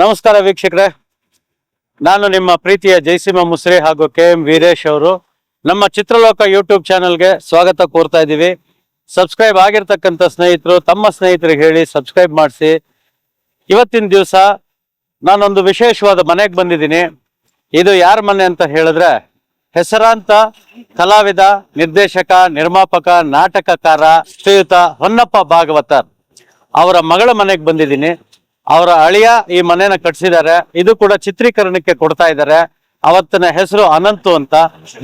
ನಮಸ್ಕಾರ ವೀಕ್ಷಕರೇ. ನಾನು ನಿಮ್ಮ ಪ್ರೀತಿಯ ಜಯಸಿಂಹ ಮುಸ್ರಿ ಹಾಗೂ ಕೆ ಎಂ ವೀರೇಶ್ ಅವರು. ನಮ್ಮ ಚಿತ್ರಲೋಕ ಯೂಟ್ಯೂಬ್ ಚಾನಲ್ಗೆ ಸ್ವಾಗತ ಕೋರ್ತಾ ಇದ್ದೀವಿ. ಸಬ್ಸ್ಕ್ರೈಬ್ ಆಗಿರ್ತಕ್ಕಂಥ ಸ್ನೇಹಿತರು, ತಮ್ಮ ಸ್ನೇಹಿತರಿಗೆ ಹೇಳಿ ಸಬ್ಸ್ಕ್ರೈಬ್ ಮಾಡಿಸಿ. ಇವತ್ತಿನ ದಿವಸ ನಾನೊಂದು ವಿಶೇಷವಾದ ಮನೆಗೆ ಬಂದಿದ್ದೀನಿ. ಇದು ಯಾರ ಮನೆ ಅಂತ ಹೇಳಿದ್ರೆ ಹೆಸರಾಂತ ಕಲಾವಿದ, ನಿರ್ದೇಶಕ, ನಿರ್ಮಾಪಕ, ನಾಟಕಕಾರ ಶ್ರೀಯುತ ಹೊನ್ನಪ್ಪ ಭಾಗವತರ್ ಅವರ ಮಗಳ ಮನೆಗೆ ಬಂದಿದ್ದೀನಿ. ಅವರ ಅಳಿಯ ಈ ಮನೆಯನ್ನ ಕಟ್ಸಿದ್ದಾರೆ. ಇದು ಕೂಡ ಚಿತ್ರೀಕರಣಕ್ಕೆ ಕೊಡ್ತಾ ಇದ್ದಾರೆ. ಅವತ್ತಿನ ಹೆಸರು ಅನಂತು ಅಂತ.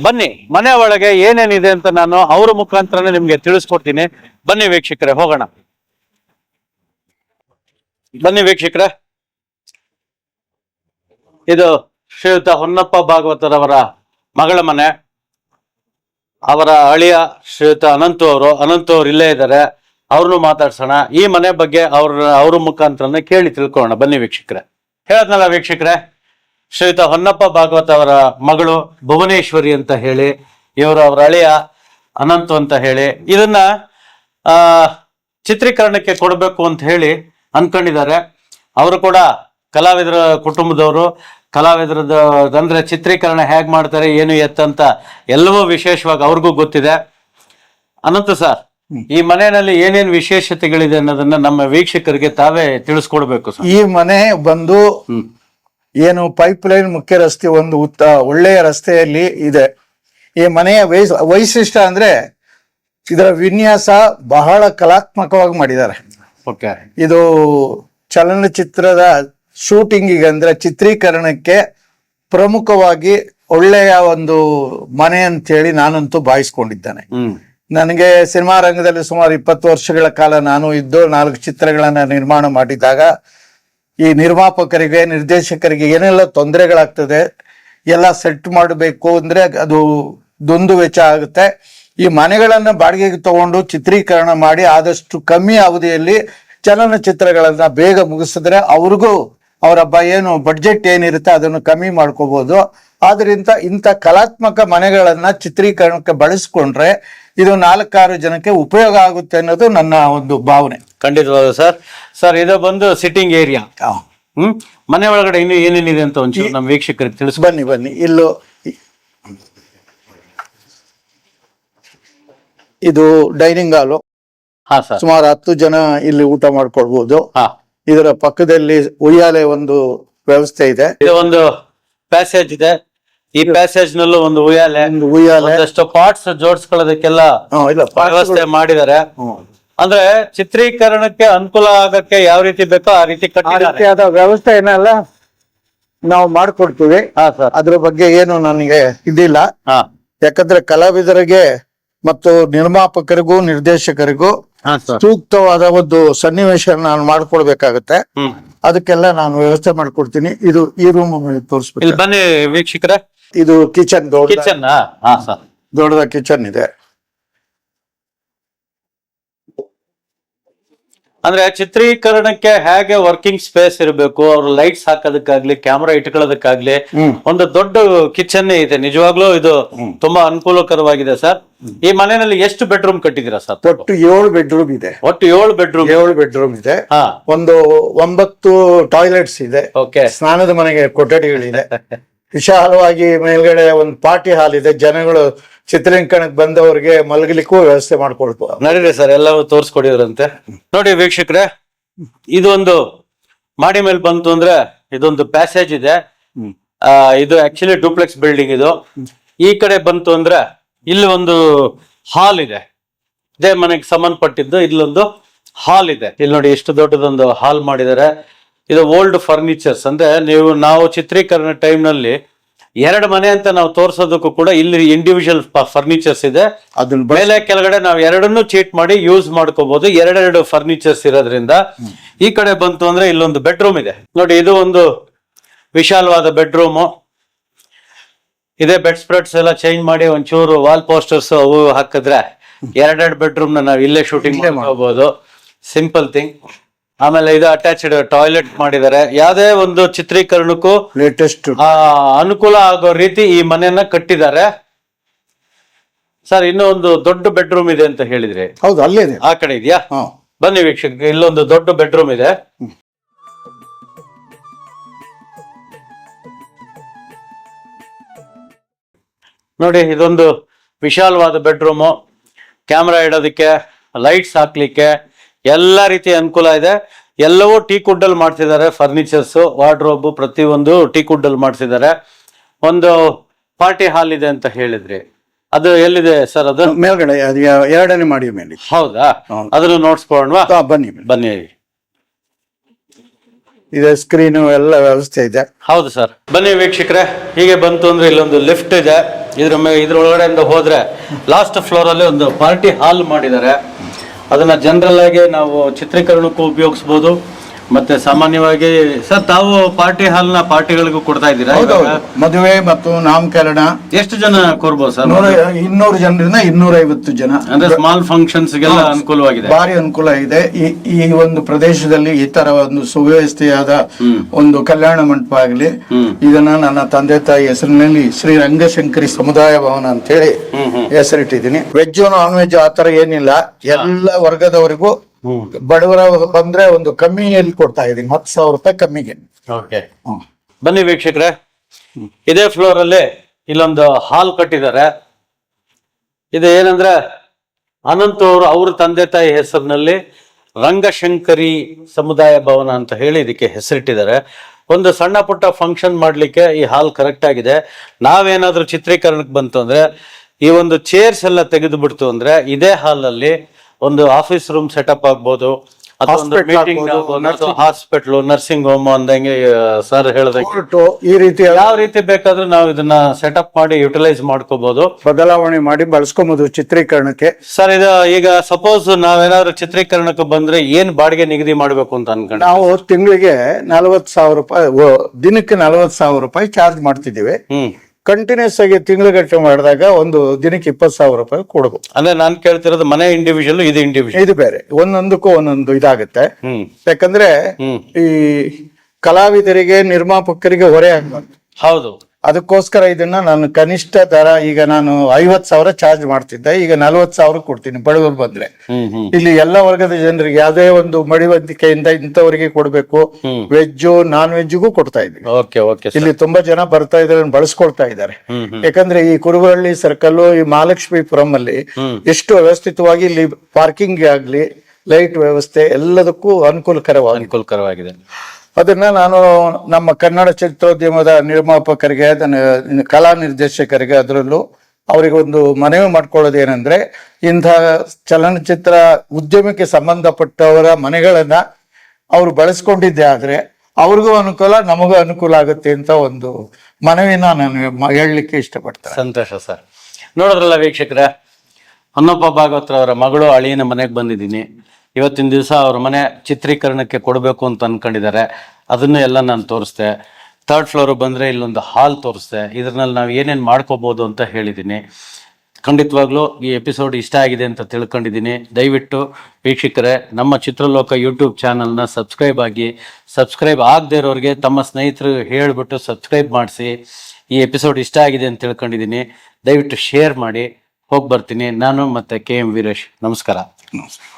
ಬನ್ನಿ, ಮನೆ ಒಳಗೆ ಏನೇನಿದೆ ಅಂತ ನಾನು ಅವ್ರ ಮುಖಾಂತರನೇ ನಿಮ್ಗೆ ತಿಳಿಸ್ಕೊಡ್ತೀನಿ. ಬನ್ನಿ ವೀಕ್ಷಕರೇ, ಹೋಗೋಣ. ಬನ್ನಿ ವೀಕ್ಷಕರೇ. ಇದು ಶ್ರೀಯುತ ಹೊನ್ನಪ್ಪ ಭಾಗವತರವರ ಮಗಳ ಮನೆ. ಅವರ ಅಳಿಯ ಶ್ರೀಯುತ ಅನಂತು ಅವರು ಅನಂತು ಅವರು ಇಲ್ಲೇ ಇದ್ದಾರೆ. ಅವ್ರನ್ನು ಮಾತಾಡ್ಸೋಣ. ಈ ಮನೆ ಬಗ್ಗೆ ಅವ್ರ ಅವ್ರ ಮುಖಾಂತರನೇ ಕೇಳಿ ತಿಳ್ಕೊಳ್ಳೋಣ. ಬನ್ನಿ ವೀಕ್ಷಕರೇ. ಹೇಳದ್ನಲ್ಲ ವೀಕ್ಷಕರೇ, ಶ್ರೀಯುತ ಹೊನ್ನಪ್ಪ ಭಾಗವತ್ ಅವರ ಮಗಳು ಭುವನೇಶ್ವರಿ ಅಂತ ಹೇಳಿ, ಇವರು ಅವರ ಅಳಿಯ ಅನಂತು ಅಂತ ಹೇಳಿ, ಇದನ್ನ ಚಿತ್ರೀಕರಣಕ್ಕೆ ಕೊಡಬೇಕು ಅಂತ ಹೇಳಿ ಅನ್ಕೊಂಡಿದ್ದಾರೆ. ಅವರು ಕೂಡ ಕಲಾವಿದರ ಕುಟುಂಬದವರು, ಕಲಾವಿದರದ ಅಂದ್ರೆ ಚಿತ್ರೀಕರಣ ಹೇಗ್ ಮಾಡ್ತಾರೆ, ಏನು ಎತ್ತಂತ ಎಲ್ಲವೂ ವಿಶೇಷವಾಗಿ ಅವ್ರಿಗೂ ಗೊತ್ತಿದೆ. ಅನಂತ ಸರ್ ಈ ಮನೆಯಲ್ಲಿ ಏನೇನು ವಿಶೇಷತೆಗಳಿದೆ ಅನ್ನೋದನ್ನ ನಮ್ಮ ವೀಕ್ಷಕರಿಗೆ ತಾವೇ ತಿಳಿಸ್ಕೊಡ್ಬೇಕು ಸರ್. ಈ ಮನೆ ಬಂದು ಏನು ಪೈಪ್ ಲೈನ್ ಮುಖ್ಯ ರಸ್ತೆ ಒಂದು ಉತ್ತ ಒಳ್ಳೆಯ ರಸ್ತೆಯಲ್ಲಿ ಇದೆ. ಈ ಮನೆಯ ವೈಸ್- ವೈಶಿಷ್ಟ್ಯ ಅಂದ್ರೆ ಇದರ ವಿನ್ಯಾಸ ಬಹಳ ಕಲಾತ್ಮಕವಾಗಿ ಮಾಡಿದ್ದಾರೆ. ಓಕೆ. ಇದು ಚಲನಚಿತ್ರದ ಶೂಟಿಂಗಿಗೆ ಅಂದ್ರೆ ಚಿತ್ರೀಕರಣಕ್ಕೆ ಪ್ರಮುಖವಾಗಿ ಒಳ್ಳೆಯ ಒಂದು ಮನೆ ಅಂತೇಳಿ ನಾನಂತೂ ಭಾವಿಸ್ಕೊಂಡಿದ್ದೇನೆ. ನನಗೆ ಸಿನಿಮಾ ರಂಗದಲ್ಲಿ ಸುಮಾರು ಇಪ್ಪತ್ತು ವರ್ಷಗಳ ಕಾಲ ನಾನು ಇದ್ದು ನಾಲ್ಕು ಚಿತ್ರಗಳನ್ನು ನಿರ್ಮಾಣ ಮಾಡಿದಾಗ ಈ ನಿರ್ಮಾಪಕರಿಗೆ, ನಿರ್ದೇಶಕರಿಗೆ ಏನೆಲ್ಲ ತೊಂದರೆಗಳಾಗ್ತದೆ, ಎಲ್ಲ ಸೆಟ್ ಮಾಡಬೇಕು ಅಂದ್ರೆ ಅದು ದೊಂದು ವೆಚ್ಚ ಆಗುತ್ತೆ. ಈ ಮನೆಗಳನ್ನು ಬಾಡಿಗೆಗೆ ತಗೊಂಡು ಚಿತ್ರೀಕರಣ ಮಾಡಿ ಆದಷ್ಟು ಕಮ್ಮಿ ಅವಧಿಯಲ್ಲಿ ಚಲನಚಿತ್ರಗಳನ್ನು ಬೇಗ ಮುಗಿಸಿದ್ರೆ ಅವ್ರಿಗೂ ಅವರ ಬ ಏನು ಬಡ್ಜೆಟ್ ಏನಿರುತ್ತೆ ಅದನ್ನು ಕಮ್ಮಿ ಮಾಡ್ಕೋಬಹುದು ಆದ್ರಿಂದ ಇಂಥ ಕಲಾತ್ಮಕ ಮನೆಗಳನ್ನ ಚಿತ್ರೀಕರಣಕ್ಕೆ ಬಳಸ್ಕೊಂಡ್ರೆ ಇದು ನಾಲ್ಕಾರು ಜನಕ್ಕೆ ಉಪಯೋಗ ಆಗುತ್ತೆ ಅನ್ನೋದು ನನ್ನ ಒಂದು ಭಾವನೆ. ಖಂಡಿತವಾದ ಸರ್. ಸರ್ ಇದು ಬಂದು ಸಿಟ್ಟಿಂಗ್ ಏರಿಯಾ ಹ್ಮ್? ಮನೆ ಒಳಗಡೆ ಇನ್ನು ಏನೇನಿದೆ ಅಂತ ಒಂಚೂರು ನಮ್ಮ ವೀಕ್ಷಕರಿಗೆ ತಿಳಿಸ್ ಬನ್ನಿ ಬನ್ನಿ. ಇಲ್ಲೂ ಇದು ಡೈನಿಂಗ್ ಹಾಲು. ಹಾ ಸರ್. ಸುಮಾರು ಹತ್ತು ಜನ ಇಲ್ಲಿ ಊಟ ಮಾಡ್ಕೊಳ್ಬಹುದು ಹಾ. ಇದರ ಪಕ್ಕದಲ್ಲಿ ಉಯ್ಯಾಲೆ ಒಂದು ವ್ಯವಸ್ಥೆ ಇದೆ. ಇದು ಒಂದು ಪ್ಯಾಸೇಜ್ ಇದೆ. ಈ ಪ್ಯಾಸೇಜ್ ನಲ್ಲೂ ಒಂದು ಉಯ್ಯಾಲೆ ಒಂದು ಉಯ್ಯಾಲೆ. ಒಂದಷ್ಟು ಪಾರ್ಟ್ಸ್ ಜೋಡಿಸ್ಕೊಳ್ಳೋದಕ್ಕೆಲ್ಲ ಹ್ಮ್, ಇಲ್ಲ ವ್ಯವಸ್ಥೆ ಮಾಡಿದ್ದಾರೆ. ಹ್ಮ್. ಅಂದ್ರೆ ಚಿತ್ರೀಕರಣಕ್ಕೆ ಅನುಕೂಲ ಆಗಕ್ಕೆ ಯಾವ ರೀತಿ ಬೇಕೋ ಆ ರೀತಿ ಆ ಕಟ್ಟಿದ್ದಾರೆ. ರೀತಿಯಾದ ವ್ಯವಸ್ಥೆ ಏನಲ್ಲ ನಾವು ಮಾಡ್ಕೊಡ್ತೀವಿ. ಹಾ ಸರ್. ಅದ್ರ ಬಗ್ಗೆ ಏನು ನನಗೆ ಇದಿಲ್ಲ. ಹಾ. ಯಾಕಂದ್ರೆ ಕಲಾವಿದರಿಗೆ ಮತ್ತು ನಿರ್ಮಾಪಕರಿಗೂ ನಿರ್ದೇಶಕರಿಗೂ ಸೂಕ್ತವಾದ ಒಂದು ಸನ್ನಿವೇಶ ನಾನು ಮಾಡ್ಕೊಡ್ಬೇಕಾಗತ್ತೆ. ಅದಕ್ಕೆಲ್ಲ ನಾನು ವ್ಯವಸ್ಥೆ ಮಾಡ್ಕೊಡ್ತೀನಿ. ಇದು ಈ ರೂಮ್ ತೋರಿಸ್ಬೇಕು ಬನ್ನಿ ವೀಕ್ಷಕರ. ಇದು ಕಿಚನ್ ದೊಡ್ಡ ದೊಡ್ಡದ ಕಿಚನ್ ಇದೆ. ಅಂದ್ರೆ ಚಿತ್ರೀಕರಣಕ್ಕೆ ಹೇಗೆ ವರ್ಕಿಂಗ್ ಸ್ಪೇಸ್ ಇರಬೇಕು ಅವ್ರು ಲೈಟ್ಸ್ ಹಾಕೋದಕ್ಕಾಗ್ಲಿ ಕ್ಯಾಮ್ರಾ ಇಟ್ಕೊಳ್ಳೋದಕ್ಕಾಗ್ಲಿ ಒಂದು ದೊಡ್ಡ ಕಿಚನ್ ಇದೆ. ನಿಜವಾಗ್ಲೂ ಇದು ತುಂಬಾ ಅನುಕೂಲಕರವಾಗಿದೆ ಸರ್. ಈ ಮನೆಯಲ್ಲಿ ಎಷ್ಟು ಬೆಡ್ರೂಮ್ ಕಟ್ಟಿದೀರಾ ಸರ್? ಒಟ್ಟು ಏಳು ಬೆಡ್ರೂಮ್ ಇದೆ. ಒಟ್ಟು ಏಳು ಬೆಡ್ರೂಮ್ ಏಳು ಬೆಡ್ರೂಮ್ ಇದೆ. ಹಾ. ಒಂದು ಒಂಬತ್ತು ಟಾಯ್ಲೆಟ್ಸ್ ಇದೆ. ಸ್ನಾನದ ಮನೆಗೆ ಕೊಠಡಿಗಳಿದೆ. ವಿಶಾಲವಾಗಿ ಮೇಲ್ಗಡೆ ಒಂದು ಪಾರ್ಟಿ ಹಾಲ್ ಇದೆ. ಜನಗಳು ಚಿತ್ರೀಕರಣಕ್ಕೆ ಬಂದವರಿಗೆ ಮಲಗಲಿಕ್ಕೂ ವ್ಯವಸ್ಥೆ ಮಾಡ್ಕೊಳ್ಬೋದು ನಡೀರಿ ಸರ್ ಎಲ್ಲವೂ ತೋರಿಸ್ಕೊಡಿದ್ರಂತೆ. ನೋಡಿ ವೀಕ್ಷಕರೇ ಇದೊಂದು ಮಾಡಿ ಮೇಲೆ ಬಂತು ಅಂದ್ರೆ ಇದೊಂದು ಪ್ಯಾಸೇಜ್ ಇದೆ. ಆ, ಇದು ಆಕ್ಚುಲಿ ಡೂಪ್ಲೆಕ್ಸ್ ಬಿಲ್ಡಿಂಗ್ ಇದು. ಈ ಕಡೆ ಬಂತು ಅಂದ್ರೆ ಇಲ್ಲಿ ಒಂದು ಹಾಲ್ ಇದೆ. ಇದೇ ಮನೆಗೆ ಸಂಬಂಧಪಟ್ಟಿದ್ದು ಇಲ್ಲೊಂದು ಹಾಲ್ ಇದೆ. ಇಲ್ಲಿ ನೋಡಿ ಎಷ್ಟು ದೊಡ್ಡದೊಂದು ಹಾಲ್ ಮಾಡಿದ್ದಾರೆ. ಇದು ಓಲ್ಡ್ ಫರ್ನಿಚರ್ಸ್. ಅಂದ್ರೆ ನೀವು ನಾವು ಚಿತ್ರೀಕರಣ ಟೈಮ್ನಲ್ಲಿ ನಲ್ಲಿ ಎರಡು ಮನೆ ಅಂತ ನಾವು ತೋರ್ಸೋದಕ್ಕೂ ಕೂಡ ಇಲ್ಲಿ ಇಂಡಿವಿಜುವಲ್ ಫರ್ನಿಚರ್ಸ್ ಇದೆ. ಅದನ್ನ ಮೇಲೆ ಕೆಳಗಡೆ ನಾವು ಎರಡನ್ನೂ ಚೀಟ್ ಮಾಡಿ ಯೂಸ್ ಮಾಡ್ಕೋಬಹುದು ಎರಡೆರಡು ಫರ್ನಿಚರ್ಸ್ ಇರೋದ್ರಿಂದ ಈ ಕಡೆ ಬಂತು ಅಂದ್ರೆ ಇಲ್ಲೊಂದು ಬೆಡ್ರೂಮ್ ಇದೆ. ನೋಡಿ ಇದು ಒಂದು ವಿಶಾಲವಾದ ಬೆಡ್ರೂಮ್ ಇದೇ ಬೆಡ್ ಸ್ಪ್ರೆಡ್ಸ್ ಎಲ್ಲ ಚೇಂಜ್ ಮಾಡಿ ಒಂಚೂರು ವಾಲ್ ಪೋಸ್ಟರ್ಸ್ ಅವು ಹಾಕಿದ್ರೆ ಎರಡೆರಡು ಬೆಡ್ರೂಮ್ನ ನಾವು ಇಲ್ಲೇ ಶೂಟಿಂಗ್ ಮಾಡ್ಕೋಬಹುದು ಸಿಂಪಲ್ ಥಿಂಗ್ ಆಮೇಲೆ ಇದು ಅಟ್ಯಾಚ್ಡ್ ಟಾಯ್ಲೆಟ್ ಮಾಡಿದ್ದಾರೆ. ಯಾವುದೇ ಒಂದು ಚಿತ್ರೀಕರಣಕ್ಕೂ ಲೇಟೆಸ್ಟ್ ಅನುಕೂಲ ಆಗೋ ರೀತಿ ಈ ಮನೆಯನ್ನ ಕಟ್ಟಿದ್ದಾರೆ. ಸರ್ ಇನ್ನೂ ಒಂದು ದೊಡ್ಡ ಬೆಡ್ರೂಮ್ ಇದೆ ಅಂತ ಹೇಳಿದ್ರೆ. ಹೌದು ಅಲ್ಲೇ ಇದೆ. ಆ ಕಡೆ ಇದೆಯಾ? ಬನ್ನಿ ವೀಕ್ಷಕ ಇಲ್ಲೊಂದು ದೊಡ್ಡ ಬೆಡ್ರೂಮ್ ಇದೆ. ನೋಡಿ ಇದೊಂದು ವಿಶಾಲವಾದ ಬೆಡ್ರೂಮು ಕ್ಯಾಮ್ರಾ ಇಡೋದಕ್ಕೆ ಲೈಟ್ಸ್ ಹಾಕ್ಲಿಕ್ಕೆ ಎಲ್ಲ ರೀತಿ ಅನುಕೂಲ ಇದೆ. ಎಲ್ಲವೂ ಟೀ ಕುಡ್ಡಲ್ಲಿ ಮಾಡ್ತಿದ್ದಾರೆ. ಫರ್ನಿಚರ್ಸ್ ವಾರ್ಡ್ರೋಬ್ ಪ್ರತಿಯೊಂದು ಟೀ ಕುಡ್ಡಲ್ಲಿ ಮಾಡ್ತಿದ್ದಾರೆ. ಒಂದು ಪಾರ್ಟಿ ಹಾಲ್ ಇದೆ ಅಂತ ಹೇಳಿದ್ರಿ. ಅದು ಎಲ್ಲಿದೆ ಸರ್ ಅದು? ಮೇಲ್ಗಡೆ ಅದು ಯಾ- ಎರಡನೇ ಮಾಡಿ ಮೇಲೆ. ಹೌದಾ? ಹೌದು. ಅದನ್ನು ನೋಡ್ಸ್ಕೊಳ್ವಾ ಹಾ, ಬನ್ನಿ ಬನ್ನಿ. ಬನ್ನಿ. ಇದೆ ಸ್ಕ್ರೀನು ಎಲ್ಲ ವ್ಯವಸ್ಥೆ ಇದೆ. ಹೌದು ಸರ್. ಬನ್ನಿ ವೀಕ್ಷಕರೇ ಹೀಗೆ ಬಂತು ಅಂದ್ರೆ ಇಲ್ಲೊಂದು ಲಿಫ್ಟ್ ಇದೆ. ಇದ್ರ ಮೇಲೆ ಇದ್ರ ಒಳಗಡೆಯಿಂದ ಹೋದ್ರೆ ಲಾಸ್ಟ್ ಫ್ಲೋರ್ ಅಲ್ಲಿ ಒಂದು ಪಾರ್ಟಿ ಹಾಲ್ ಮಾಡಿದ್ದಾರೆ. ಅದನ್ನ ಜನರಲ್ ನಾವು ಚಿತ್ರೀಕರಣಕ್ಕೂ ಉಪಯೋಗಿಸ್ಬೋದು. ಮತ್ತೆ ಸಾಮಾನ್ಯವಾಗಿ ಸರ್ ತಾವು ಪಾರ್ಟಿ ಹಾಲ್ನ ಪಾರ್ಟಿಗಳಿಗೂ ಕೊಡ್ತಾ ಇದ್ದೀರಾ? ಹೌದೌದು ಮದುವೆ ಮತ್ತು ನಾಮಕರಣ. ಎಷ್ಟು ಜನ ಕೊಡ್ಬೋದು ಸರ್? ನೂರ ಇನ್ನೂರು ಜನರಿಂದ ಇನ್ನೂರ ಐವತ್ತು ಜನ. ಅಂದ್ರೆ ಸ್ಮಾಲ್ ಫಂಕ್ಷನ್ಸ್ ಗೆಲ್ಲ ಅನುಕೂಲವಾಗಿದೆ. ಭಾರಿ ಅನುಕೂಲ ಇದೆ ಈ ಈ ಒಂದು ಪ್ರದೇಶದಲ್ಲಿ ಈ ತರ ಒಂದು ಸುವ್ಯವಸ್ಥೆಯಾದ ಒಂದು ಕಲ್ಯಾಣ ಮಂಟಪ ಆಗಲಿ ಇದನ್ನ ನನ್ನ ತಂದೆ ತಾಯಿ ಹೆಸರಿನಲ್ಲಿ ಶ್ರೀ ರಂಗಶಂಕರಿ ಸಮುದಾಯ ಭವನ ಅಂತ ಹೇಳಿ ಹೆಸರಿಟ್ಟಿದ್ದೀನಿ. ವೆಜ್ ನಾನ್ ವೆಜ್ ಆತರ ಏನಿಲ್ಲ. ಎಲ್ಲ ವರ್ಗದವರಿಗೂ ಬಡವರ ಬಂದ್ರೆ ಒಂದು ಕಮ್ಮಿಯಲ್ಲಿ ಕೊಡ್ತಾ ಇದೀನಿ ಹತ್ತು ಸಾವಿರ ರೂಪಾಯಿ ಕಮ್ಮಿಗೆ. ಓಕೆ ಬನ್ನಿ ವೀಕ್ಷಕರೇ. ಇದೇ ಫ್ಲೋರ್ ಅಲ್ಲಿ ಇಲ್ಲೊಂದು ಹಾಲ್ ಕಟ್ಟಿದ್ದಾರೆ. ಇದು ಏನಂದ್ರೆ ಅನಂತ್ ಅವರು ಅವ್ರ ತಂದೆ ತಾಯಿ ಹೆಸರಿನಲ್ಲಿ ರಂಗಶಂಕರಿ ಸಮುದಾಯ ಭವನ ಅಂತ ಹೇಳಿ ಇದಕ್ಕೆ ಹೆಸರಿಟ್ಟಿದ್ದಾರೆ. ಒಂದು ಸಣ್ಣ ಪುಟ್ಟ ಫಂಕ್ಷನ್ ಮಾಡ್ಲಿಕ್ಕೆ ಈ ಹಾಲ್ ಕರೆಕ್ಟ್ ಆಗಿದೆ. ನಾವೇನಾದ್ರೂ ಚಿತ್ರೀಕರಣಕ್ಕೆ ಬಂತು ಅಂದ್ರೆ ಈ ಒಂದು ಚೇರ್ಸ್ ಎಲ್ಲ ತೆಗೆದು ಬಿಡ್ತು ಅಂದ್ರೆ ಇದೇ ಹಾಲ್ ಅಲ್ಲಿ ಒಂದು ಆಫೀಸ್ ರೂಮ್ ಸೆಟಪ್ ಆಗ್ಬೋದು ಹಾಸ್ಪಿಟಲ್ ನರ್ಸಿಂಗ್ ಹೋಮ್ ಅಂದಂಗೆ ಸರ್ ಹೇಳ್ದಂಗೆ ಈ ರೀತಿ ಯಾವ ರೀತಿ ಬೇಕಾದ್ರೂ ನಾವು ಇದನ್ನ ಸೆಟಪ್ ಮಾಡಿ ಯುಟಿಲೈಸ್ ಮಾಡ್ಕೋಬಹುದು ಬದಲಾವಣೆ ಮಾಡಿ ಬಳಸ್ಕೊಬಹುದು ಚಿತ್ರೀಕರಣಕ್ಕೆ. ಸರ್ ಇದು ಈಗ ಸಪೋಸ್ ನಾವೇನಾದ್ರು ಚಿತ್ರೀಕರಣಕ್ಕೆ ಬಂದ್ರೆ ಏನ್ ಬಾಡಿಗೆ ನಿಗದಿ ಮಾಡ್ಬೇಕು ಅಂತ ಅನ್ಕೊಂಡೆ ನಾವು ತಿಂಗಳಿಗೆ ನಲವತ್ತು ಸಾವಿರ ರೂಪಾಯಿ ದಿನಕ್ಕೆ ನಲವತ್ತು ಸಾವಿರ ರೂಪಾಯಿ ಚಾರ್ಜ್ ಮಾಡ್ತಿದ್ದೀವಿ. ಹ್ಮ್. ಕಂಟಿನ್ಯೂಸ್ ಆಗಿ ತಿಂಗಳಗಟ್ಟಲೆ ಮಾಡಿದಾಗ ಒಂದು ದಿನಕ್ಕೆ ಇಪ್ಪತ್ತು ಸಾವಿರ ರೂಪಾಯಿ ಕೊಡಬಹುದು ಅಂದ್ರೆ ನಾನು ಕೇಳ್ತಿರೋದು ಮನೆ ಇಂಡಿವಿಜುವಲ್ ಇದು ಇಂಡಿವಿಜುವಲ್ ಇದು ಬೇರೆ. ಒಂದೊಂದಕ್ಕೂ ಒಂದೊಂದು ಇದಾಗುತ್ತೆ. ಯಾಕಂದ್ರೆ ಈ ಕಲಾವಿದರಿಗೆ ನಿರ್ಮಾಪಕರಿಗೆ ಹೊರೆ ಆಗ್ಬಾರ್ದು. ಹೌದು. ಅದಕ್ಕೋಸ್ಕರ ಇದನ್ನ ನಾನು ಕನಿಷ್ಠ ದರ ಈಗ ನಾನು ಐವತ್ ಸಾವಿರ ಚಾರ್ಜ್ ಮಾಡ್ತಿದ್ದೆ ಈಗ ನಲ್ವತ್ ಸಾವಿರ ಕೊಡ್ತೀನಿ ಬಡವರು ಬಂದ್ರೆ. ಇಲ್ಲಿ ಎಲ್ಲ ವರ್ಗದ ಜನರಿಗೆ ಯಾವುದೇ ಒಂದು ಮಡಿವಂತಿಕೆಯಿಂದ ಇಂಥವರಿಗೆ ಕೊಡಬೇಕು. ವೆಜ್ ವೆಜ್ಜು ನಾನ್ ವೆಜ್ಗೂ ಕೊಡ್ತಾ ಇದ್ದೀವಿ. ಓಕೆ ಓಕೆ ಇಲ್ಲಿ ತುಂಬಾ ಜನ ಬರ್ತಾ ಇದ್ದಾರೆ ಬಳಸ್ಕೊಳ್ತಾ ಇದ್ದಾರೆ. ಯಾಕಂದ್ರೆ ಈ ಕುರುಬಳ್ಳಿ ಸರ್ಕಲ್ ಈ ಮಹಾಲಕ್ಷ್ಮೀಪುರಂ ಅಲ್ಲಿ ಎಷ್ಟು ವ್ಯವಸ್ಥಿತವಾಗಿ ಇಲ್ಲಿ ಪಾರ್ಕಿಂಗ್ ಆಗ್ಲಿ ಲೈಟ್ ವ್ಯವಸ್ಥೆ ಎಲ್ಲದಕ್ಕೂ ಅನುಕೂಲಕರವಾಗಿ ಅನುಕೂಲಕರವಾಗಿದೆ. ಅದನ್ನ ನಾನು ನಮ್ಮ ಕನ್ನಡ ಚಿತ್ರೋದ್ಯಮದ ನಿರ್ಮಾಪಕರಿಗೆ, ಅದನ್ನ ಕಲಾ ನಿರ್ದೇಶಕರಿಗೆ ಅದರಲ್ಲೂ ಅವರಿಗೆ ಒಂದು ಮನವಿ ಮಾಡ್ಕೊಳ್ಳೋದು ಏನಂದ್ರೆ, ಇಂಥ ಚಲನಚಿತ್ರ ಉದ್ಯಮಕ್ಕೆ ಸಂಬಂಧಪಟ್ಟವರ ಮನೆಗಳನ್ನ ಅವರು ಬಳಸ್ಕೊಂಡಿದ್ದೆ ಆದ್ರೆ ಅವ್ರಿಗೂ ಅನುಕೂಲ, ನಮಗೂ ಅನುಕೂಲ ಆಗುತ್ತೆ ಅಂತ ಒಂದು ಮನವಿನ ನಾನು ಹೇಳಲಿಕ್ಕೆ ಇಷ್ಟಪಡ್ತೇನೆ. ಸಂತೋಷ ಸರ್. ನೋಡೋದ್ರಲ್ಲ ವೀಕ್ಷಕರ ಭಾಗವತ್ರ ಅವರ ಮಗಳು ಅಳಿಯನ ಮನೆಗೆ ಬಂದಿದ್ದೀನಿ. ಇವತ್ತಿನ ದಿವಸ ಅವ್ರ ಮನೆ ಚಿತ್ರೀಕರಣಕ್ಕೆ ಕೊಡಬೇಕು ಅಂತ ಅನ್ಕೊಂಡಿದ್ದಾರೆ. ಅದನ್ನು ಎಲ್ಲ ನಾನು ತೋರಿಸ್ದೆ. ಥರ್ಡ್ ಫ್ಲೋರ್ ಬಂದರೆ ಇಲ್ಲೊಂದು ಹಾಲ್ ತೋರಿಸ್ದೆ. ಇದ್ರಲ್ಲಿ ನಾವು ಏನೇನು ಮಾಡ್ಕೋಬೋದು ಅಂತ ಹೇಳಿದ್ದೀನಿ. ಖಂಡಿತವಾಗ್ಲೂ ಈ ಎಪಿಸೋಡ್ ಇಷ್ಟ ಆಗಿದೆ ಅಂತ ತಿಳ್ಕೊಂಡಿದ್ದೀನಿ. ದಯವಿಟ್ಟು ವೀಕ್ಷಕರೇ, ನಮ್ಮ ಚಿತ್ರಲೋಕ ಯೂಟ್ಯೂಬ್ ಚಾನಲ್ನ ಸಬ್ಸ್ಕ್ರೈಬ್ ಆಗಿ ಸಬ್ಸ್ಕ್ರೈಬ್ ಆಗದೆ ಇರೋರಿಗೆ ತಮ್ಮ ಸ್ನೇಹಿತರು ಹೇಳಿಬಿಟ್ಟು ಸಬ್ಸ್ಕ್ರೈಬ್ ಮಾಡಿಸಿ. ಈ ಎಪಿಸೋಡ್ ಇಷ್ಟ ಆಗಿದೆ ಅಂತ ತಿಳ್ಕೊಂಡಿದ್ದೀನಿ. ದಯವಿಟ್ಟು ಶೇರ್ ಮಾಡಿ. ಹೋಗಿ ಬರ್ತೀನಿ. ನಾನು ಮತ್ತು ಕೆ ಎಂ ವೀರೇಶ್. ನಮಸ್ಕಾರ. ನಮಸ್ಕಾರ.